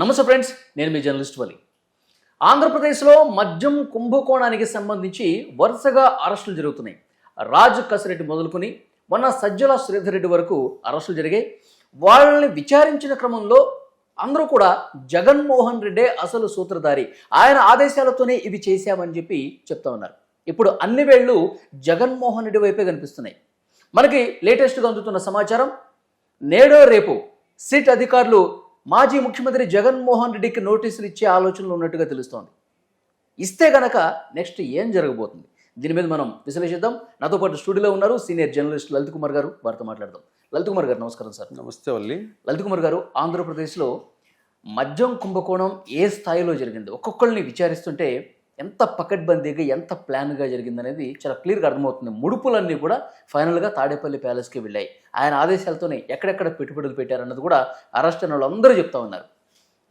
నమస్తే ఫ్రెండ్స్ నేను మీ జర్నలిస్ట్ వలి. ఆంధ్రప్రదేశ్లో మద్యం కుంభకోణానికి సంబంధించి వరుసగా అరెస్టులు జరుగుతున్నాయి. రాజు కసిరెడ్డి మొదలుకొని మొన్న సజ్జల శ్రీధర్ రెడ్డి వరకు అరెస్టులు జరిగాయి. వాళ్ళని విచారించిన క్రమంలో అందరూ కూడా జగన్మోహన్ రెడ్డే అసలు సూత్రధారి. ఆయన ఆదేశాలతోనే ఇవి చేశామని చెప్పి చెప్తా ఉన్నారు. ఇప్పుడు అన్ని వేళ్ళు జగన్మోహన్ రెడ్డి వైపే కనిపిస్తున్నాయి. మనకి లేటెస్ట్గా అందుతున్న సమాచారం నేడో రేపు సిట్ అధికారులు మాజీ ముఖ్యమంత్రి జగన్మోహన్ రెడ్డికి నోటీసులు ఇచ్చే ఆలోచనలు ఉన్నట్టుగా తెలుస్తోంది. ఇస్తే గనక నెక్స్ట్ ఏం జరగబోతుంది? దీని మీద మనం విశ్లేషిద్దాం. నాతో పాటు స్టూడియోలో ఉన్నారు సీనియర్ జర్నలిస్ట్ లలిత్ కుమార్ గారు. వారితో మాట్లాడదాం. లలిత్ కుమార్ గారు నమస్కారం సార్. నమస్తే వల్లి. లలిత్ కుమార్ గారు ఆంధ్రప్రదేశ్లో మద్యం కుంభకోణం ఏ స్థాయిలో జరిగింది? ఒక్కొక్కరిని విచారిస్తుంటే ఎంత పకడ్బందీగా ఎంత ప్లాన్గా జరిగిందనేది చాలా క్లియర్గా అర్థమవుతుంది. ముడుపులన్నీ కూడా ఫైనల్గా తాడేపల్లి ప్యాలెస్కి వెళ్ళాయి. ఆయన ఆదేశాలతోనే ఎక్కడెక్కడ పెట్టుబడులు పెట్టారన్నది కూడా అరెస్ట్ అయిన వాళ్ళందరూ చెప్తా ఉన్నారు.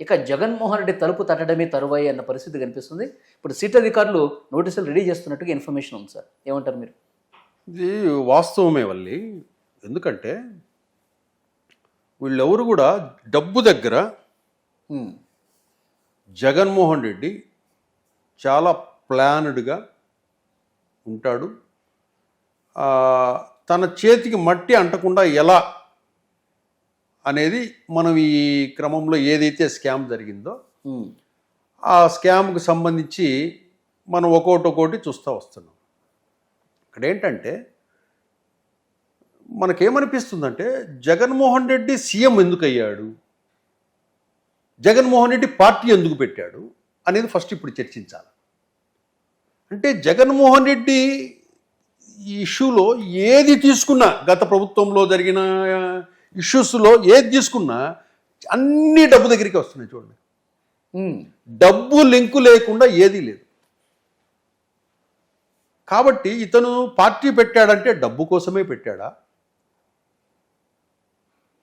ఇక జగన్మోహన్ రెడ్డి తలుపు తట్టడమే తరువాయి అన్న పరిస్థితి కనిపిస్తుంది. ఇప్పుడు సిట్ అధికారులు నోటీసులు రెడీ చేస్తున్నట్టుగా ఇన్ఫర్మేషన్ ఉంది సార్. ఏమంటారు మీరు? ఇది వాస్తవమే వల్లి. ఎందుకంటే వీళ్ళెవరు కూడా డబ్బు దగ్గర. జగన్మోహన్ రెడ్డి చాలా ప్లాన్డ్గా ఉంటాడు. తన చేతికి మట్టి అంటకుండా ఎలా అనేది మనం ఈ క్రమంలో ఏదైతే స్కామ్ జరిగిందో. ఆ స్కామ్కి సంబంధించి మనం ఒక్కోటి ఒక్కోటి చూస్తూ వస్తున్నాం. ఇక్కడ ఏంటంటే మనకేమనిపిస్తుందంటే జగన్మోహన్ రెడ్డి సీఎం ఎందుకు అయ్యాడు జగన్మోహన్ రెడ్డి పార్టీ ఎందుకు పెట్టాడు? అనేది ఫస్ట్ ఇప్పుడు చర్చించాలి. అంటే జగన్మోహన్ రెడ్డి ఈ ఇష్యూలో ఏది తీసుకున్నా గత ప్రభుత్వంలో జరిగిన ఇష్యూస్లో ఏది తీసుకున్నా అన్ని డబ్బు దగ్గరికి వస్తున్నాయి చూడండి. డబ్బు లింకు లేకుండా ఏదీ లేదు. కాబట్టి ఇతను పార్టీ పెట్టాడంటే డబ్బు కోసమే పెట్టాడా?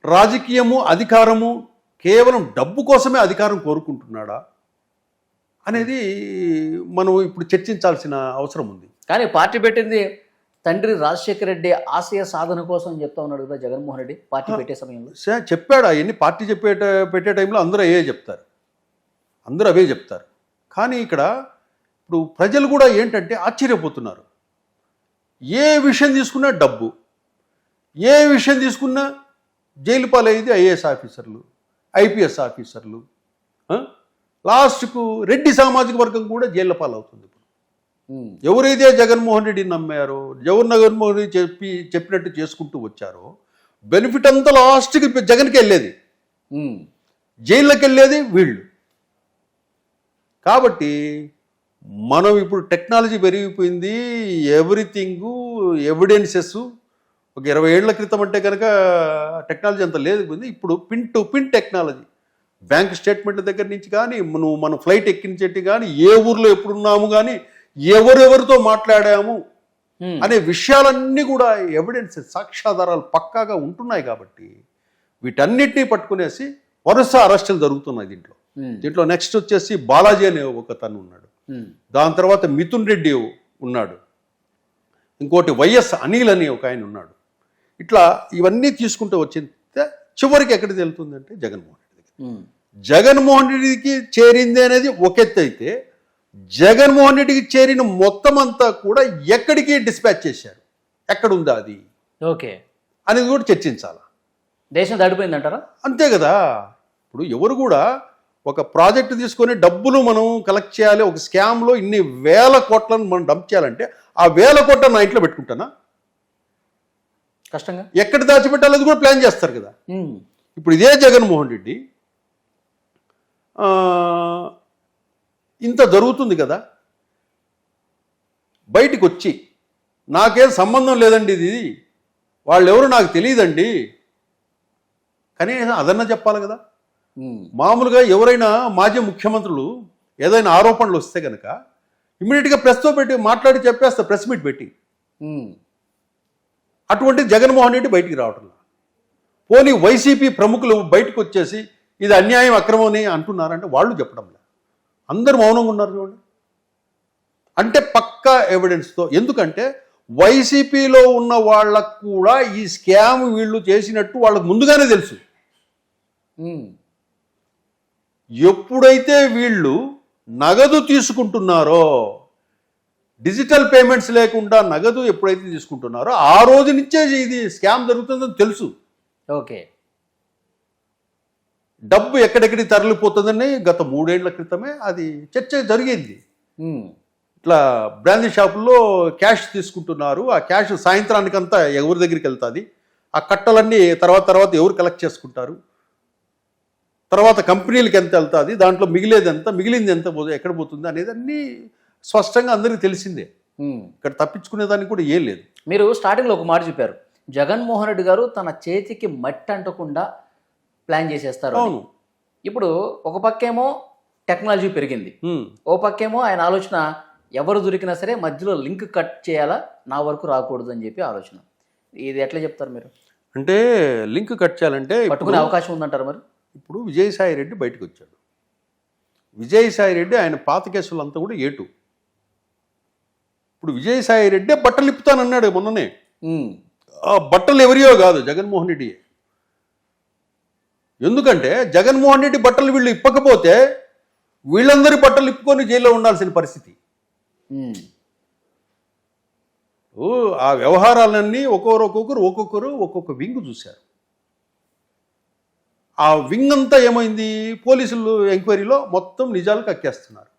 రాజకీయము అధికారము కేవలం డబ్బు కోసమే అధికారం కోరుకుంటున్నాడా? అనేది మనం ఇప్పుడు చర్చించాల్సిన అవసరం ఉంది. కానీ పార్టీ పెట్టింది తండ్రి రాజశేఖర రెడ్డి ఆశయ సాధన కోసం చెప్తా ఉన్నాడు కదా జగన్మోహన్ రెడ్డి పార్టీ పెట్టే సమయంలో. చెప్పాడు అవన్నీ పార్టీ చెప్పే పెట్టే టైంలో అందరూ అవే చెప్తారు. అందరూ అవే చెప్తారు. కానీ ఇక్కడ ఇప్పుడు ప్రజలు కూడా ఏంటంటే ఆశ్చర్యపోతున్నారు. ఏ విషయం తీసుకున్నా డబ్బు ఏ విషయం తీసుకున్నా జైలు పాలయ్యేది ఐఏఎస్ ఆఫీసర్లు ఐపీఎస్ ఆఫీసర్లు? లాస్ట్కు రెడ్డి సామాజిక వర్గం కూడా జైళ్ళ పాలవుతుంది. ఎవరైతే జగన్మోహన్ రెడ్డిని నమ్మారో జగన్ జగన్మోహన్ రెడ్డి చెప్పి చెప్పినట్టు చేసుకుంటూ వచ్చారో బెనిఫిట్ అంతా లాస్ట్కి జగన్కి వెళ్ళేది. జైల్లోకి వెళ్ళేది వీళ్ళు. కాబట్టి మనం ఇప్పుడు టెక్నాలజీ పెరిగిపోయింది ఎవ్రీథింగ్ ఎవిడెన్సెస్ ఒక ఇరవై ఏళ్ళ క్రితం అంటే కనుక టెక్నాలజీ అంత లేదు. పోయింది ఇప్పుడు pin to pin technology bank స్టేట్మెంట్ల దగ్గర నుంచి కానీ నువ్వు మన ఫ్లైట్ ఎక్కించేటి కానీ ఏ ఊర్లో ఎప్పుడున్నాము కానీ ఎవరెవరితో మాట్లాడాము. అనే విషయాలన్నీ కూడా ఎవిడెన్స్ సాక్ష్యాధారాలు పక్కాగా ఉంటున్నాయి కాబట్టి వీటన్నిటినీ పట్టుకునేసి వరుస అరెస్టులు జరుగుతున్నాయి దీంట్లో. దీంట్లో నెక్స్ట్ వచ్చేసి బాలాజీ అనే ఒక తను ఉన్నాడు. దాని తర్వాత మిథున్ రెడ్డి ఉన్నాడు ఇంకోటి వైఎస్ అనిల్ అని ఒక ఆయన ఉన్నాడు ఇట్లా ఇవన్నీ తీసుకుంటూ వచ్చింటే చివరికి ఎక్కడికి వెళ్తుందంటే జగన్మోహన్. జగన్మోహన్ రెడ్డికి చేరింది అనేది ఒక ఎత్తు అయితే జగన్మోహన్ రెడ్డికి చేరిన మొత్తం అంతా కూడా ఎక్కడికి డిస్పాచ్ చేశారు? ఎక్కడుందా అది? ఓకే. అనేది కూడా చర్చించాలి? దేశం దాటిపోయిందంటారా? అంతే కదా. ఇప్పుడు ఎవరు కూడా ఒక ప్రాజెక్ట్ తీసుకొని డబ్బులు మనం కలెక్ట్ చేయాలి ఒక స్కామ్లో ఇన్ని వేల కోట్లను మనం డంప్ చేయాలంటే ఆ వేల కోట్ల నా ఇంట్లో పెట్టుకుంటానా? కష్టంగా? ఎక్కడ దాచిపెట్టాలి అది కూడా ప్లాన్ చేస్తారు కదా. ఇప్పుడు ఇదే జగన్మోహన్ రెడ్డి ఇంత జరుగుతుంది కదా బయటికి వచ్చి నాకేం సంబంధం లేదండి ఇది వాళ్ళెవరు నాకు తెలియదండి కనీసం అదన్నా చెప్పాలి కదా. మామూలుగా ఎవరైనా మాజీ ముఖ్యమంత్రులు ఏదైనా ఆరోపణలు వస్తే కనుక ఇమీడియట్గా ప్రెస్తో పెట్టి మాట్లాడి చెప్పేస్తారు ప్రెస్ మీట్ పెట్టి. అటువంటి జగన్మోహన్ రెడ్డి బయటికి రావటం. పోనీ వైసీపీ ప్రముఖులు బయటకు వచ్చేసి ఇది అన్యాయం అక్రమం అని అంటున్నారంటే వాళ్ళు చెప్పడం లేదు. అందరూ మౌనంగా ఉన్నారు చూడండి. అంటే పక్కా ఎవిడెన్స్తో ఎందుకంటే వైసీపీలో ఉన్న వాళ్ళకు కూడా ఈ స్కామ్ వీళ్ళు చేసినట్టు వాళ్ళకు ముందుగానే తెలుసు. ఎప్పుడైతే వీళ్ళు నగదు తీసుకుంటున్నారో డిజిటల్ పేమెంట్స్ లేకుండా నగదు ఎప్పుడైతే తీసుకుంటున్నారో ఆ రోజు నుంచే ఇది స్కామ్ జరుగుతుందని తెలుసు. ఓకే. డబ్బు ఎక్కడెక్కడికి తరలిపోతుందని గత మూడేళ్ళ క్రితమే అది చర్చ జరిగింది. ఇట్లా బ్రాందీ షాపుల్లో క్యాష్ తీసుకుంటున్నారు. ఆ క్యాష్ సాయంత్రానికంతా ఎవరి దగ్గరికి వెళ్తుంది? ఆ కట్టలన్నీ తర్వాత తర్వాత ఎవరు కలెక్ట్ చేసుకుంటారు? తర్వాత కంపెనీలకి ఎంత వెళ్తుంది? దాంట్లో మిగిలేది ఎంత? మిగిలింది ఎంత పోతుంది ఎక్కడ పోతుంది? అనేది అన్నీ స్పష్టంగా అందరికీ తెలిసిందే. ఇక్కడ తప్పించుకునేదానికి కూడా ఏం లేదు. మీరు స్టార్టింగ్లో ఒక మాట చెప్పారు. జగన్మోహన్ రెడ్డి గారు తన చేతికి మట్టి అంటకుండా ప్లాన్ చేసేస్తారు. అవును. ఇప్పుడు ఒక పక్కేమో టెక్నాలజీ పెరిగింది. ఓ పక్కేమో ఆయన ఆలోచన ఎవరు దొరికినా సరే మధ్యలో లింక్ కట్ చేయాలా నా వరకు రాకూడదు అని చెప్పి ఆలోచన. ఇది ఎట్లా చెప్తారు మీరు? అంటే లింక్ కట్ చేయాలంటే పట్టుకునే అవకాశం ఉందంటారు మరి? ఇప్పుడు విజయసాయి రెడ్డి బయటకు వచ్చాడు. విజయసాయి రెడ్డి ఆయన పాత కేసులంతా కూడా ఏటు. ఇప్పుడు విజయసాయి రెడ్డి బట్టలు ఇప్పుతానన్నాడు మొన్ననే ఆ బట్టలు ఎవరియో కాదు జగన్మోహన్ రెడ్డి ఎందుకంటే జగన్మోహన్ రెడ్డి బట్టలు వీళ్ళు ఇప్పకపోతే వీళ్ళందరి బట్టలు ఇప్పుకొని జైల్లో ఉండాల్సిన పరిస్థితి. ఆ వ్యవహారాలన్నీ ఒక్కొక్కరు ఒక్కొక్కరు ఒక్కొక్కరు ఒక్కొక్క వింగ్ చూశారు. ఆ వింగ్ అంతా ఏమైంది? పోలీసులు ఎంక్వైరీలో మొత్తం నిజాలు కక్కేస్తున్నారు.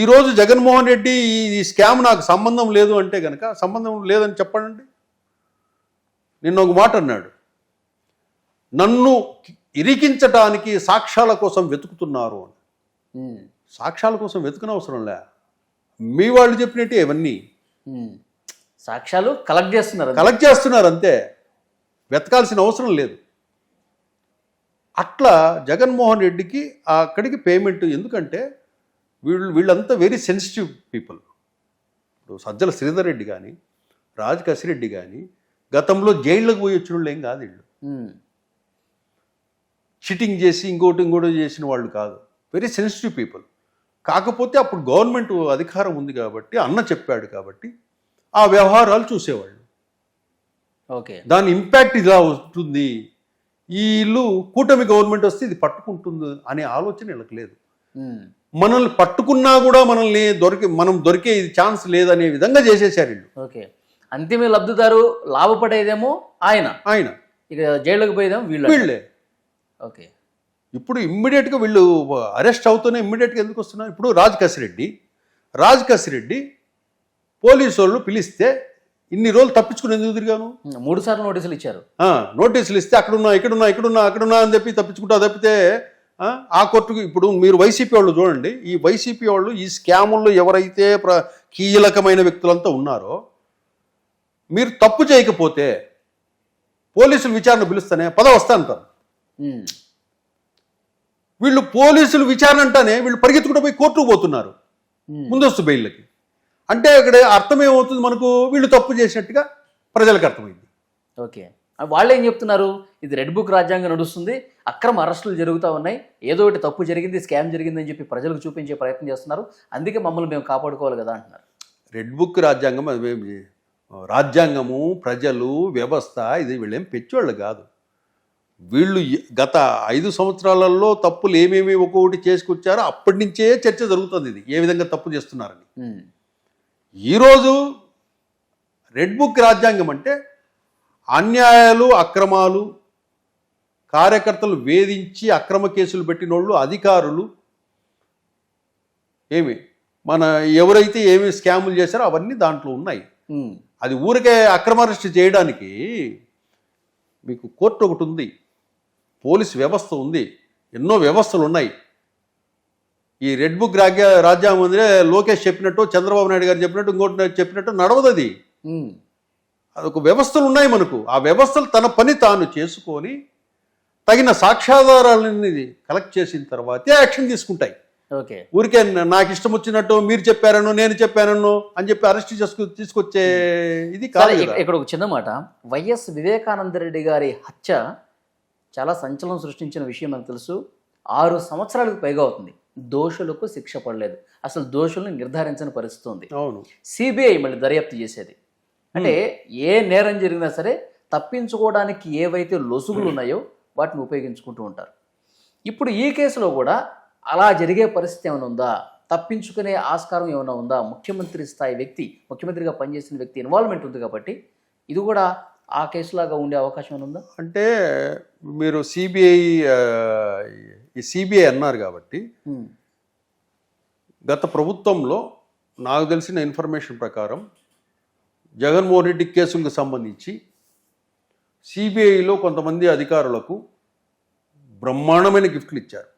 ఈరోజు జగన్మోహన్ రెడ్డి ఈ స్కామ్ నాకు సంబంధం లేదు అంటే కనుక సంబంధం లేదని చెప్పండి. నిన్న ఒక మాట అన్నాడు. నన్ను ఇరికించటానికి సాక్ష్యాల కోసం వెతుకుతున్నారు అని. సాక్ష్యాల కోసం వెతుకనవసరం లే. మీ వాళ్ళు చెప్పినట్టే ఇవన్నీ. సాక్ష్యాలు కలెక్ట్ చేస్తున్నారు. కలెక్ట్ చేస్తున్నారు అంతే. వెతకాల్సిన అవసరం లేదు. అట్లా జగన్మోహన్ రెడ్డికి అక్కడికి పేమెంట్ ఎందుకంటే వీళ్ళు వీళ్ళంతా వెరీ సెన్సిటివ్ పీపుల్ ఇప్పుడు సజ్జల శ్రీధర్ రెడ్డి కానీ రాజ్ కసిరెడ్డి కానీ గతంలో జైళ్ళకు పోయి వచ్చిన వాళ్ళు ఏం కాదు వీళ్ళు. చీటింగ్ చేసి ఇంకోటి ఇంకోటి చేసిన వాళ్ళు కాదు. వెరీ సెన్సిటివ్ పీపుల్ కాకపోతే అప్పుడు గవర్నమెంట్ అధికారం ఉంది కాబట్టి అన్న చెప్పాడు కాబట్టి ఆ వ్యవహారాలు చూసేవాళ్ళు. ఓకే. దాని ఇంపాక్ట్ ఇలా ఉంటుంది ఈ ఇల్లు కూటమి గవర్నమెంట్ వస్తే ఇది పట్టుకుంటుంది అనే ఆలోచన వీళ్ళకి లేదు. మనల్ని పట్టుకున్నా కూడా మనల్ని దొరికి మనం దొరికే ఇది ఛాన్స్ లేదనే విధంగా చేసేసారు వీళ్ళు. ఓకే. అంతిమ లబ్ధిదారు లాభపడేదేమో ఆయన. ఆయన. ఇక జైలుకి పోయేదేమో వీళ్ళు. వీళ్ళే. ఓకే. ఇప్పుడు ఇమ్మీడియట్గా వీళ్ళు అరెస్ట్ అవుతూనే ఇమ్మీడియట్గా ఎందుకు వస్తున్నారు? ఇప్పుడు రాజ్ కసిరెడ్డి రాజ్ కసిరెడ్డి పోలీసు వాళ్ళు పిలిస్తే ఇన్ని రోజులు తప్పించుకుని ఎందుకు తిరిగాను? మూడు సార్లు నోటీసులు ఇచ్చారు. నోటీసులు ఇస్తే అక్కడున్నా ఇక్కడున్నా ఇక్కడున్నా అక్కడున్నా అని చెప్పి తప్పించుకుంటా తప్పితే ఆ, కోర్టుకు ఇప్పుడు మీరు వైసీపీ వాళ్ళు చూడండి ఈ వైసీపీ వాళ్ళు ఈ స్కాముల్లో ఎవరైతే ప్ర కీలకమైన వ్యక్తులంతా ఉన్నారో మీరు తప్పు చేయకపోతే పోలీసులు విచారణ పిలుస్తానే పద వస్తా అంటారు. వీళ్ళు పోలీసులు విచారణ అంటానే వీళ్ళు పరిగెత్తుకుంటూ పోయి కోర్టుకు పోతున్నారు. ఉమ్. ముందస్తు బెయిల్లకి అంటే అక్కడ అర్థం ఏమవుతుంది మనకు? వీళ్ళు తప్పు చేసినట్టుగా ప్రజలకు అర్థమైంది. ఓకే. వాళ్ళు ఏం చెప్తున్నారు? ఇది రెడ్ బుక్ రాజ్యాంగం నడుస్తుంది. అక్రమ అరెస్టులు జరుగుతూ ఉన్నాయి. ఏదో ఒకటి తప్పు జరిగింది స్కామ్ జరిగిందని చెప్పి ప్రజలకు చూపించే ప్రయత్నం చేస్తున్నారు. అందుకే మమ్మల్ని మేము కాపాడుకోవాలి కదా అంటున్నారు. రెడ్ బుక్ రాజ్యాంగం అది రాజ్యాంగము ప్రజలు వ్యవస్థ ఇది వీళ్ళేం పెచ్చోళ్ళు కాదు. వీళ్ళు గత ఐదు సంవత్సరాలలో తప్పులు ఏమేమి ఒక్కొక్కటి చేసుకొచ్చారో అప్పటి నుంచే చర్చ జరుగుతుంది ఇది. ఏ విధంగా తప్పు చేస్తున్నారని. ఈరోజు రెడ్ బుక్ రాజ్యాంగం అంటే అన్యాయాలు అక్రమాలు కార్యకర్తలు వేధించి అక్రమ కేసులు పెట్టినోళ్ళు అధికారులు ఏమి? మన ఎవరైతే ఏమి స్కాములు చేశారో అవన్నీ దాంట్లో ఉన్నాయి. అది ఊరికే అక్రమ అరెస్ట్ చేయడానికి మీకు కోర్టు ఒకటి ఉంది. పోలీస్ వ్యవస్థ ఉంది. ఎన్నో వ్యవస్థలు ఉన్నాయి. ఈ రెడ్ బుక్ రాజ్య రాజ్యాంగం ఉందిలే లోకేష్ చెప్పినట్టు చంద్రబాబు నాయుడు గారు చెప్పినట్టు ఇంకోటి చెప్పినట్టు నడవదు అది. అదొక వ్యవస్థలు ఉన్నాయి మనకు. ఆ వ్యవస్థలు తన పని తాను చేసుకొని తగిన సాక్ష్యాధారాలని కలెక్ట్ చేసిన తర్వాతే యాక్షన్ తీసుకుంటాయి. ఓకే. ఊరికే నాకు ఇష్టం వచ్చినట్టు మీరు చెప్పారనో నేను చెప్పానో అని చెప్పి అరెస్ట్ చేసుకు తీసుకొచ్చే ఇది కదా. ఇక్కడ ఒక చిన్న మాట. వైఎస్ వివేకానంద రెడ్డి గారి హత్య చాలా సంచలనం సృష్టించిన విషయం మనకు తెలుసు. ఆరు సంవత్సరాలకు పైగా అవుతుంది. దోషులకు శిక్ష పడలేదు. అసలు దోషులను నిర్ధారించని పరిస్థితి ఉంది అవును. సిబిఐ మళ్ళీ దర్యాప్తు చేసేది. అంటే ఏ నేరం జరిగినా సరే తప్పించుకోవడానికి ఏవైతే లొసుగులు ఉన్నాయో వాటిని ఉపయోగించుకుంటూ ఉంటారు. ఇప్పుడు ఈ కేసులో కూడా అలా జరిగే పరిస్థితి ఏమైనా ఉందా? తప్పించుకునే ఆస్కారం ఏమైనా ఉందా? ముఖ్యమంత్రి స్థాయి వ్యక్తి ముఖ్యమంత్రిగా పనిచేసిన వ్యక్తి ఇన్వాల్వ్మెంట్ ఉంది కాబట్టి ఇది కూడా ఆ కేసులాగా ఉండే అవకాశం ఉందా? అంటే మీరు సిబిఐ ఈ సిబిఐ అన్నారు కాబట్టి గత ప్రభుత్వంలో నాకు తెలిసిన ఇన్ఫర్మేషన్ ప్రకారం జగన్మోహన్ రెడ్డి కేసులకు సంబంధించి సిబిఐలో కొంతమంది అధికారులకు బ్రహ్మాండమైన గిఫ్ట్లు ఇచ్చారు.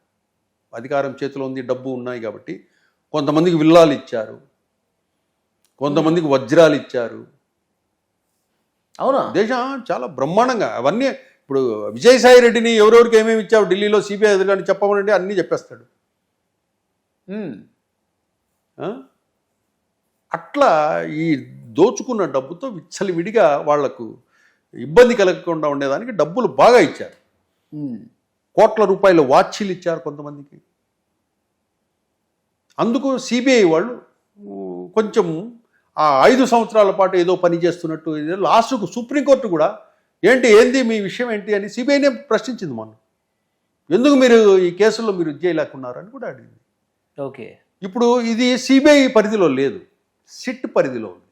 అధికారం చేతిలో ఉంది డబ్బు ఉన్నాయి కాబట్టి కొంతమందికి విల్లాలు ఇచ్చారు కొంతమందికి వజ్రాలు ఇచ్చారు అవునా? దేశం చాలా బ్రహ్మాండంగా. అవన్నీ ఇప్పుడు విజయసాయి రెడ్డిని ఎవరెవరికి ఏమేమి ఇచ్చావు? ఢిల్లీలో సిబిఐ అధికారిని చెప్పమనండి అన్నీ చెప్పేస్తాడు? అట్లా ఈ దోచుకున్న డబ్బుతో విచ్చలివిడిగా వాళ్ళకు ఇబ్బంది కలగకుండా ఉండేదానికి డబ్బులు బాగా ఇచ్చారు. కోట్ల రూపాయల వాచీలు ఇచ్చారు కొంతమందికి. అందుకు సిబిఐ వాళ్ళు కొంచెం ఆ ఐదు సంవత్సరాల పాటు ఏదో పని చేస్తున్నట్టు ఇది. లాస్ట్కు సుప్రీంకోర్టు కూడా ఏంటి ఏంది మీ విషయం ఏంటి అని సిబిఐనే ప్రశ్నించింది మొన్న. ఎందుకు మీరు ఈ కేసుల్లో మీరు చేయలేకున్నారు అని కూడా అడిగింది. ఓకే. ఇప్పుడు ఇది సిబిఐ పరిధిలో లేదు. సిట్ పరిధిలో ఉంది.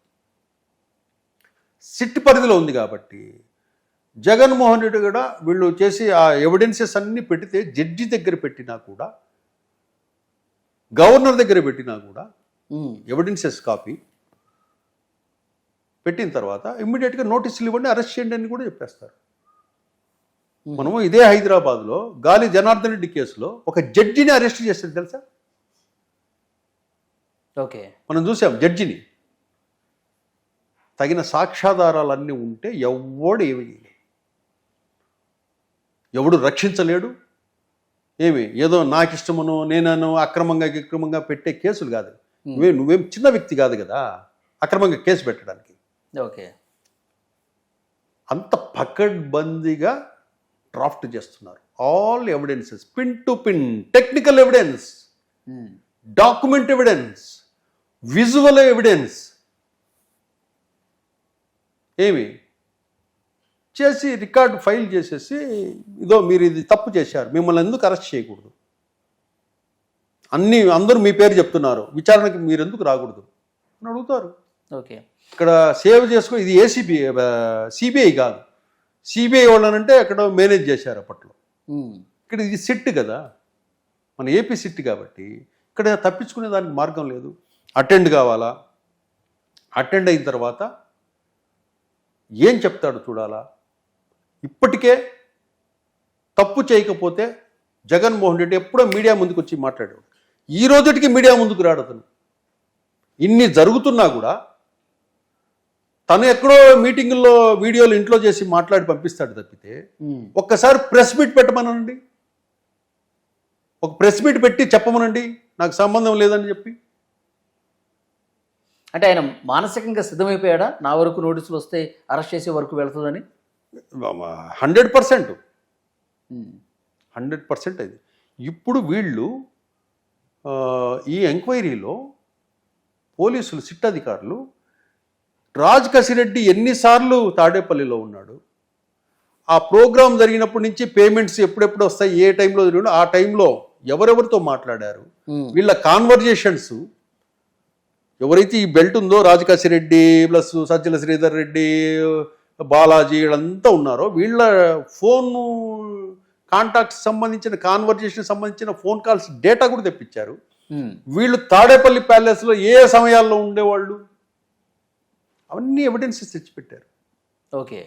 సిట్ పరిధిలో ఉంది కాబట్టి జగన్మోహన్ రెడ్డి కూడా వీళ్ళు చేసి ఆ ఎవిడెన్సెస్ అన్ని పెడితే జడ్జి దగ్గర పెట్టినా కూడా గవర్నర్ దగ్గర పెట్టినా కూడా ఎవిడెన్సెస్ కాపీ పెట్టిన తర్వాత ఇమ్మీడియట్గా నోటీసులు ఇవ్వండి అరెస్ట్ చేయండి అని కూడా చెప్పేస్తారు. మనము ఇదే హైదరాబాద్లో గాలి జనార్దన్ రెడ్డి కేసులో ఒక జడ్జిని అరెస్ట్ చేస్తారు తెలుసా? ఓకే. మనం చూసాం జడ్జిని. తగిన సాక్ష్యాధారాలన్నీ ఉంటే ఎవడు ఏమి ఎవడు రక్షించలేడు. ఏమి ఏదో నాకు ఇష్టమనో నేనను అక్రమంగా విక్రమంగా పెట్టే కేసులు కాదు. నువ్వే నువ్వేం చిన్న వ్యక్తి కాదు కదా. అక్రమంగా కేసు పెట్టడానికి. ఓకే. అంత పకడ్బందీగా డ్రాఫ్ట్ చేస్తున్నారు. All evidences pin to pin technical evidence document evidence visual evidence ఏమి? చేసి రికార్డు ఫైల్ చేసేసి ఇదో మీరు ఇది తప్పు చేశారు మిమ్మల్ని ఎందుకు అరెస్ట్ చేయకూడదు? అన్నీ అందరూ మీ పేరు చెప్తున్నారు విచారణకి మీరు ఎందుకు రాకూడదు? అని అడుగుతారు. ఓకే. ఇక్కడ సేవ్ చేసుకో ఇది ఏసీబీ సిబిఐ కాదు. సిబిఐ వాళ్ళనంటే అక్కడ మేనేజ్ చేశారు అప్పట్లో. ఇక్కడ ఇది సిట్ కదా. మన ఏపీ సిట్ కాబట్టి ఇక్కడ తప్పించుకునే దానికి మార్గం లేదు. అటెండ్ కావాలా? అటెండ్ అయిన తర్వాత ఏం చెప్తాడు చూడాలా? ఇప్పటికే తప్పు చేయకపోతే జగన్మోహన్ రెడ్డి ఎప్పుడో మీడియా ముందుకు వచ్చి మాట్లాడాడు. ఈ రోజుటికి మీడియా ముందుకు రాడు అతను. ఇన్ని జరుగుతున్నా కూడా తను ఎక్కడో మీటింగుల్లో వీడియోలు ఇంట్లో చేసి మాట్లాడి పంపిస్తాడు తప్పితే ఒక్కసారి ప్రెస్ మీట్ పెట్టమనండి. ఒక ప్రెస్ మీట్ పెట్టి చెప్పమనండి. నాకు సంబంధం లేదని చెప్పి. అంటే ఆయన మానసికంగా సిద్ధమైపోయాడా? నా వరకు నోటీసులు వస్తే అరెస్ట్ చేసే వరకు వెళ్తుందని? Hundred percent. హండ్రెడ్ పర్సెంట్ అది. ఇప్పుడు వీళ్ళు ఈ ఎంక్వైరీలో పోలీసులు సిట్ అధికారులు రాజ్ కసిరెడ్డి ఎన్నిసార్లు తాడేపల్లిలో ఉన్నాడు? ఆ ప్రోగ్రాం జరిగినప్పటి నుంచి పేమెంట్స్ ఎప్పుడెప్పుడు వస్తాయి? ఏ టైంలో జరిగినా ఆ టైంలో ఎవరెవరితో మాట్లాడారు? వీళ్ళ కాన్వర్జేషన్స్ ఎవరైతే ఈ బెల్ట్ ఉందో రాజకాశిరెడ్డి ప్లస్ సజ్జల శ్రీధర్ రెడ్డి బాలాజీ వీళ్ళంతా ఉన్నారో వీళ్ళ ఫోన్ కాంటాక్ట్స్ సంబంధించిన కాన్వర్జేషన్ సంబంధించిన ఫోన్ కాల్స్ డేటా కూడా తెప్పించారు. వీళ్ళు తాడేపల్లి ప్యాలెస్లో ఏ సమయాల్లో ఉండేవాళ్ళు? అవన్నీ ఎవిడెన్సెస్ తెచ్చిపెట్టారు. ఓకే.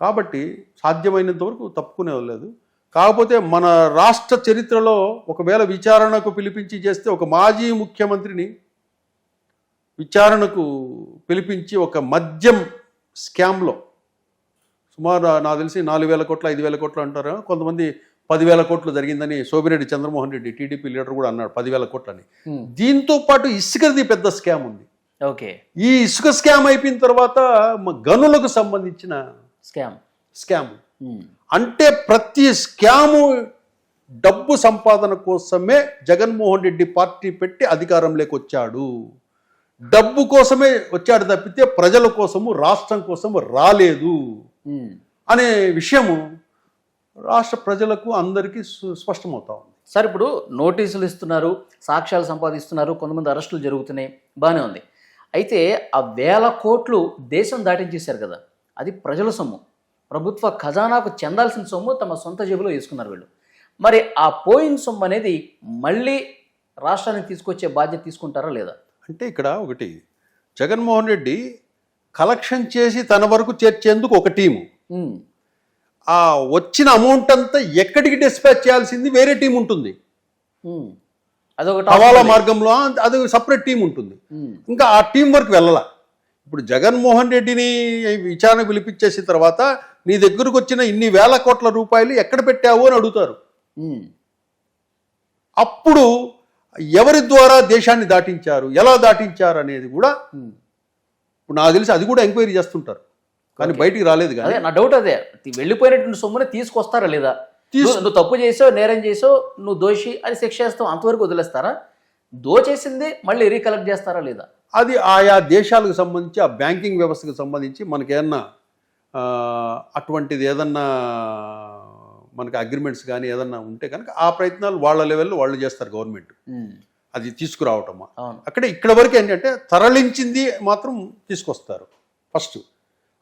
కాబట్టి సాధ్యమైనంత వరకు తప్పుకునే లేదు. కాకపోతే మన రాష్ట్ర చరిత్రలో ఒకవేళ విచారణకు పిలిపించి చేస్తే ఒక మాజీ ముఖ్యమంత్రిని విచారణకు పిలిపించి ఒక మద్యం స్కామ్లో సుమారు నాకు తెలిసి నాలుగు వేల కోట్ల ఐదు వేల కోట్లు అంటారు? కొంతమంది పదివేల కోట్లు జరిగిందని సోమిరెడ్డి చంద్రమోహన్ రెడ్డి టీడీపీ లీడర్ కూడా అన్నాడు పదివేల కోట్లని. దీంతో పాటు ఇసుకది పెద్ద స్కామ్ ఉంది. ఓకే. ఈ ఇసుక స్కామ్ అయిపోయిన తర్వాత గనులకు సంబంధించిన స్కామ్. స్కామ్. ఉమ్, అంటే ప్రతి స్కాము డబ్బు సంపాదన కోసమే జగన్మోహన్ రెడ్డి పార్టీ పెట్టి అధికారంలోకి వచ్చాడు. డబ్బు కోసమే వచ్చాడు తప్పితే ప్రజల కోసము రాష్ట్రం కోసము రాలేదు. ఉమ్, అనే విషయము రాష్ట్ర ప్రజలకు అందరికీ స్పష్టమవుతా ఉంది. సార్ ఇప్పుడు నోటీసులు ఇస్తున్నారు సాక్ష్యాలు సంపాదిస్తున్నారు కొంతమంది అరెస్టులు జరుగుతున్నాయి బాగానే ఉంది. అయితే ఆ వేల కోట్లు దేశం దాటించేశారు కదా. అది ప్రజల సొమ్ము. ప్రభుత్వ ఖజానాకు చెందాల్సిన సొమ్ము తమ సొంత జేబులో వేసుకున్నారు వీళ్ళు. మరి ఆ పోయిన సొమ్ము అనేది మళ్ళీ రాష్ట్రానికి తీసుకొచ్చే బాధ్యత తీసుకుంటారా లేదా? అంటే ఇక్కడ ఒకటి జగన్మోహన్ రెడ్డి కలెక్షన్ చేసి తన వరకు చేర్చేందుకు ఒక టీము. ఆ వచ్చిన అమౌంట్ అంతా ఎక్కడికి డిస్పాచ్ చేయాల్సింది వేరే టీం ఉంటుంది. హవాలా మార్గంలో అది సపరేట్ టీం ఉంటుంది. ఉమ్, ఇంకా ఆ టీం వరకు వెళ్ళాల. ఇప్పుడు జగన్మోహన్ రెడ్డిని విచారణ పిలిపించేసిన తర్వాత నీ దగ్గరకు వచ్చిన ఇన్ని వేల కోట్ల రూపాయలు ఎక్కడ పెట్టావు అని అడుగుతారు. ఉమ్, అప్పుడు ఎవరి ద్వారా దేశాన్ని దాటించారు ఎలా దాటించారు అనేది కూడా ఉమ్. ఇప్పుడు నాకు తెలిసి అది కూడా ఎంక్వైరీ చేస్తుంటారు. కానీ బయటికి రాలేదు కానీ. నా డౌట్ అదే. వెళ్ళిపోయినటువంటి సొమ్ముని తీసుకొస్తారా లేదా? నువ్వు నువ్వు తప్పు చేసావు నేరం చేసావు నువ్వు దోషి అని శిక్ష చేస్తావు అంతవరకు వదిలేస్తారా? దోచేసింది మళ్ళీ రీకలెక్ట్ చేస్తారా లేదా? అది ఆయా దేశాలకు సంబంధించి ఆ బ్యాంకింగ్ వ్యవస్థకు సంబంధించి మనకేమన్నా అటువంటిది ఏదన్నా మనకి అగ్రిమెంట్స్ కానీ ఏదన్నా ఉంటే కనుక ఆ ప్రయత్నాలు వాళ్ళ లెవెల్లో వాళ్ళు చేస్తారు గవర్నమెంట్. అది తీసుకురావటమా? అక్కడ ఇక్కడ వరకు ఏంటంటే తరలించింది మాత్రం తీసుకొస్తారు. ఫస్ట్.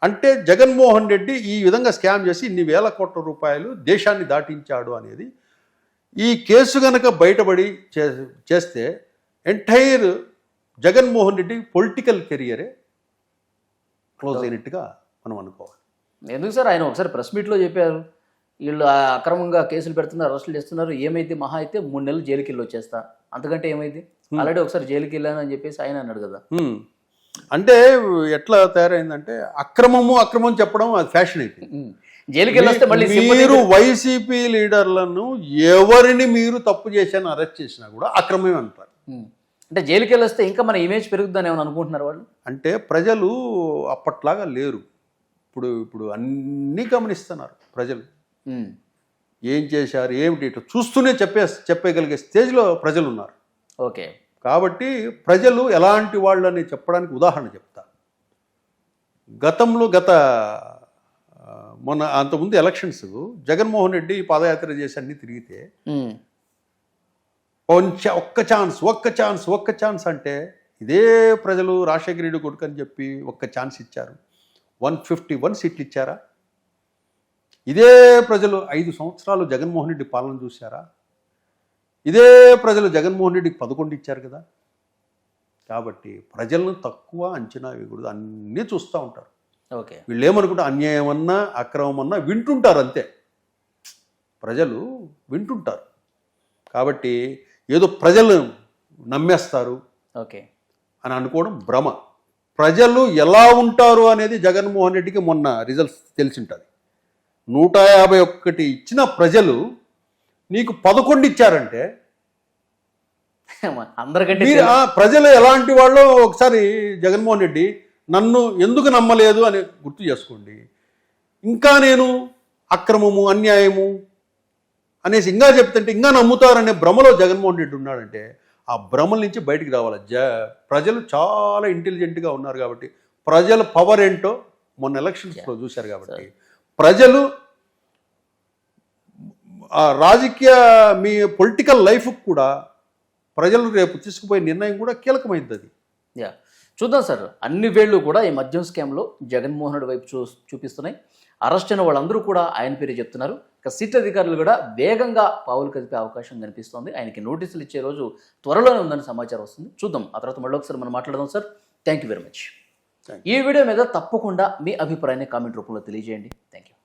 అంటే జగన్మోహన్ రెడ్డి ఈ విధంగా స్కామ్ చేసి ఇన్ని వేల కోట్ల రూపాయలు దేశాన్ని దాటించాడు అనేది ఈ కేసు గనక బయటపడి చే- చేస్తే ఎంటైర్ జగన్మోహన్ రెడ్డి పొలిటికల్ కెరియరే క్లోజ్ అయినట్టుగా మనం అనుకోవాలి. ఎందుకు సార్? ఆయన ఒకసారి ప్రెస్ మీట్లో చెప్పారు. వీళ్ళు అక్రమంగా కేసులు పెడుతున్నారు అరెస్టులు చేస్తున్నారు. ఏమైంది? మహా అయితే మూడు నెలలు జైలుకి వెళ్ళి వచ్చేస్తా. అంతకంటే ఏమైంది? ఆల్రెడీ ఒకసారి జైలుకి వెళ్ళాను అని చెప్పేసి ఆయన అన్నాడు కదా. అంటే ఎట్లా తయారైందంటే అక్రమము అక్రమం చెప్పడం అది ఫ్యాషన్ అయిపోయింది. మీరు వైసీపీ లీడర్లను ఎవరిని మీరు తప్పు చేశాను అరెస్ట్ చేసినా కూడా అక్రమమే అంటారు. అంటే జైలుకి వెళ్ళి వస్తే ఇంకా మన ఇమేజ్ పెరుగుతుందని ఏమైనా అనుకుంటున్నారు వాళ్ళు? అంటే ప్రజలు అప్పట్లాగా లేరు. ఇప్పుడు ఇప్పుడు అన్నీ గమనిస్తున్నారు ప్రజలు. ఏం చేశారు ఏమిటి చూస్తూనే చెప్పే చెప్పగలిగే స్టేజ్లో ప్రజలు ఉన్నారు. ఓకే. కాబట్టి ప్రజలు ఎలాంటి వాళ్ళని చెప్పడానికి ఉదాహరణ చెప్తా గతంలో గత మొన్న అంతకుముందు ఎలక్షన్స్ జగన్మోహన్ రెడ్డి పాదయాత్ర చేసి అన్ని తిరిగితే కొంచెం ఒక్క ఛాన్స్ ఒక్క ఛాన్స్ ఒక్క ఛాన్స్ అంటే ఇదే ప్రజలు రాజశేఖర రెడ్డి కొడుకు అని చెప్పి ఒక్క ఛాన్స్ ఇచ్చారు. వన్ ఫిఫ్టీ వన్ సీట్లు ఇచ్చారా? ఇదే ప్రజలు ఐదు సంవత్సరాలు జగన్మోహన్ రెడ్డి పాలన చూశారా? ఇదే ప్రజలు జగన్మోహన్ రెడ్డికి పదకొండు ఇచ్చారు కదా. కాబట్టి ప్రజలను తక్కువ అంచనా వేయకూడదు. అన్నీ చూస్తూ ఉంటారు. ఓకే. వీళ్ళు ఏమనుకుంటే అన్యాయం అన్నా అక్రమం అన్నా వింటుంటారు అంతే. ప్రజలు వింటుంటారు. కాబట్టి ఏదో ప్రజలు నమ్మేస్తారు ఓకే. అని అనుకోవడం భ్రమ. ప్రజలు ఎలా ఉంటారు అనేది జగన్మోహన్ రెడ్డికి మొన్న రిజల్ట్స్ తెలిసింటుంది. నూట యాభై ఒక్కటి ఇచ్చిన ప్రజలు నీకు పదకొండు ఇచ్చారంటే అందరికంటే మీరు ఆ ప్రజలు ఎలాంటి వాళ్ళో ఒకసారి జగన్మోహన్ రెడ్డి నన్ను ఎందుకు నమ్మలేదు అని గుర్తు చేసుకోండి. ఇంకా నేను అక్రమము అన్యాయము అనేసి ఇంకా చెప్తుంటే ఇంకా నమ్ముతారనే భ్రమలో జగన్మోహన్ రెడ్డి ఉన్నాడంటే ఆ భ్రమల నుంచి బయటికి రావాలి. జ ప్రజలు చాలా ఇంటెలిజెంట్గా ఉన్నారు కాబట్టి ప్రజల పవర్ ఏంటో మొన్న ఎలక్షన్స్లో చూశారు కాబట్టి ప్రజలు రాజకీయ మీ పొలిటికల్ లైఫ్ కూడా ప్రజలు రేపు తీసుకుపోయే నిర్ణయం కూడా కీలకమైంది అది. యా. చూద్దాం సార్. అన్ని వేళ్ళు కూడా ఈ మద్యం స్కామ్లో జగన్మోహన్ రెడ్డి వైపు చూ చూపిస్తున్నాయి. అరెస్ట్ అయిన వాళ్ళందరూ కూడా ఆయన పేరే చెప్తున్నారు. ఇక సిట్ అధికారులు కూడా వేగంగా పావులు కదిపే అవకాశం కనిపిస్తోంది. ఆయనకి నోటీసులు ఇచ్చే రోజు త్వరలోనే ఉందని సమాచారం వస్తుంది. చూద్దాం. ఆ తర్వాత మళ్ళీ ఒకసారి మనం మాట్లాడదాం sir. Thank you very much ఈ వీడియో మీద తప్పకుండా మీ అభిప్రాయాన్ని కామెంట్ రూపంలో తెలియజేయండి. Thank you